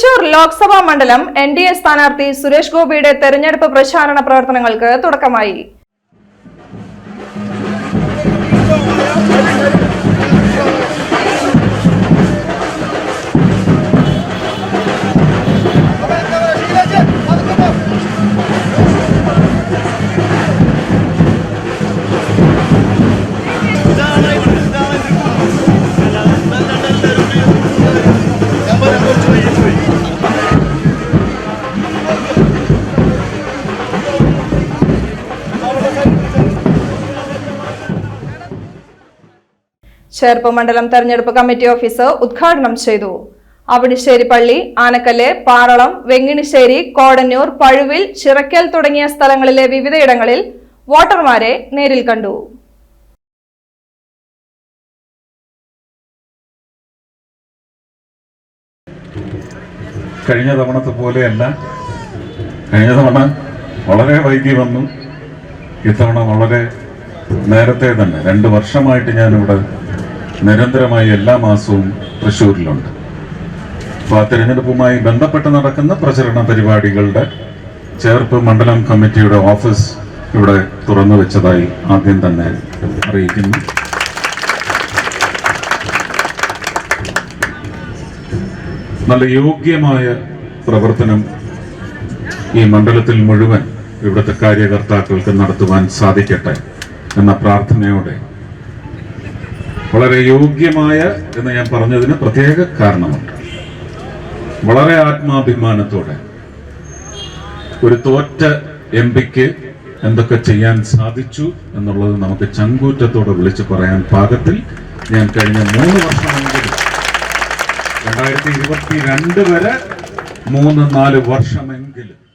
തൃശൂർ ലോക്സഭാ മണ്ഡലം N D A സ്ഥാനാർത്ഥി സുരേഷ് ഗോപിയുടെ തെരഞ്ഞെടുപ്പ് പ്രചാരണ പ്രവർത്തനങ്ങൾക്ക് തുടക്കമായി. ചേർപ്പ് മണ്ഡലം തെരഞ്ഞെടുപ്പ് കമ്മിറ്റി ഓഫീസ് ഉദ്ഘാടനം ചെയ്തു. അവിടിശ്ശേരി പള്ളി ആനക്കല്ല് പാറളം വെങ്ങിണിശ്ശേരി കോടന്നൂർ പഴുവിൽ ചിറക്കൽ തുടങ്ങിയ സ്ഥലങ്ങളിലെ വിവിധയിടങ്ങളിൽ വോട്ടർമാരെ നേരിൽ കണ്ടു. കഴിഞ്ഞ തവണത്തെ പോലെയല്ല. കഴിഞ്ഞ തവണ വളരെ വൈകി വന്നു ഇത്തവണ വളരെ നേരത്തെ തന്നെ രണ്ട് വർഷമായിട്ട് ഞാനിവിടെ നിരന്തരമായി എല്ലാ മാസവും തൃശ്ശൂരിലുണ്ട്. അപ്പോൾ ആ തിരഞ്ഞെടുപ്പുമായി ബന്ധപ്പെട്ട് നടക്കുന്ന പ്രചരണ പരിപാടികളുടെ ചേർപ്പ് മണ്ഡലം കമ്മിറ്റിയുടെ ഓഫീസ് ഇവിടെ തുറന്നു വെച്ചതായി ആദ്യം തന്നെ അറിയിക്കുന്നു. നല്ല യോഗ്യമായ പ്രവർത്തനം ഈ മണ്ഡലത്തിൽ മുഴുവൻ ഇവിടുത്തെ കാര്യകർത്താക്കൾക്ക് നടത്തുവാൻ സാധിക്കട്ടെ. എന്ന പ്രാർത്ഥനയോടെ. വളരെ യോഗ്യമായ എന്ന് ഞാൻ പറഞ്ഞതിന് പ്രത്യേക കാരണമുണ്ട്. വളരെ ആത്മാഭിമാനത്തോടെ ഒരു തോറ്റ എം പിക്ക് എന്തൊക്കെ ചെയ്യാൻ സാധിച്ചു എന്നുള്ളത് നമുക്ക് ചങ്കൂറ്റത്തോടെ വിളിച്ചു പറയാൻ പാകത്തിൽ ഞാൻ കഴിഞ്ഞ മൂന്ന് വർഷമെങ്കിലും രണ്ടായിരത്തി ഇരുപത്തി രണ്ട് വരെ മൂന്ന് നാല് വർഷമെങ്കിലും